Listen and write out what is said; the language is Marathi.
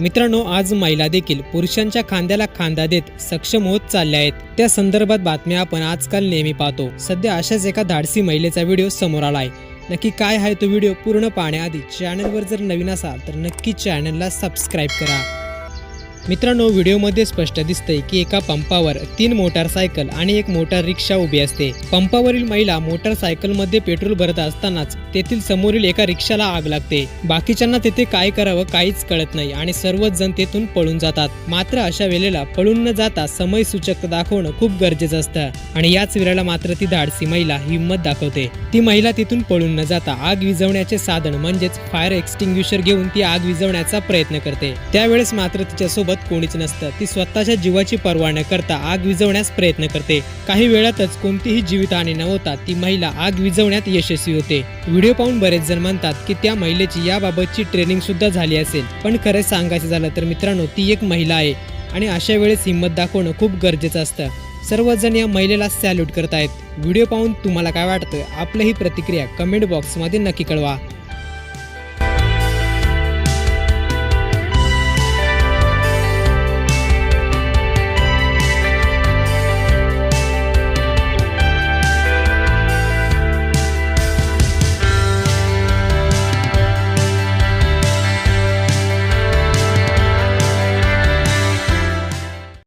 मित्रांनो आज महिला देखील पुरुषांच्या खांद्याला खांदा देत सक्षम होत चालल्या आहेत. त्या संदर्भात बातम्या आपण आजकाल नेहमी पाहतो. सध्या अशाच एका धाडसी महिलेचा व्हिडिओ समोर आला आहे. नक्की काय आहे तो व्हिडिओ पूर्ण पाहण्याआधी चॅनलवर जर नवीन असाल तर नक्की चॅनलला सबस्क्राईब करा. मित्रांनो व्हिडिओमध्ये स्पष्ट दिसतंय की एका पंपावर तीन मोटारसायकल आणि एक मोटार रिक्षा उभी असते. पंपावरील महिला मोटारसायकलमध्ये पेट्रोल भरत असतानाच तेथील समोरील एका रिक्षाला आग लागते. बाकीच्यांना तेथे काय करावं काहीच कळत नाही आणि सर्वच जण तेथून पळून जातात. मात्र अशा वेळेला पळून न जाता समय सूचक दाखवणं खूप गरजेचं असतं आणि याच वेळेला मात्र ती धाडसी महिला हिंमत दाखवते. ती महिला तिथून पळून न जाता आग विझवण्याचे साधन म्हणजेच फायर एक्सटिंग्विशर घेऊन ती आग विझवण्याचा प्रयत्न करते. त्यावेळेस मात्र तिच्यासोबत कोणीच नसतं. ती स्वतःच्या जीवाची पर्वा न करता आग विझवण्यास प्रयत्न करते. काही वेळातच कोणतीही जीवितहानी न होता ती महिला आग विझवण्यात यशस्वी होते. व्हिडिओ पाहून बरेच जण म्हणतात की त्या महिलेची याबाबतची ट्रेनिंग सुद्धा झाली असेल. पण खरं सांगायचं झालं तर मित्रांनो ती एक महिला आहे. आणि अशा वेळेस हिंमत दाखवणं खूप गरजेचं असतं. सर्वजण या महिलेला सॅल्यूट करतायत. व्हिडिओ पाहून तुम्हाला काय वाटतं? आपलं ही प्रतिक्रिया कमेंट बॉक्समध्ये नक्की कळवा.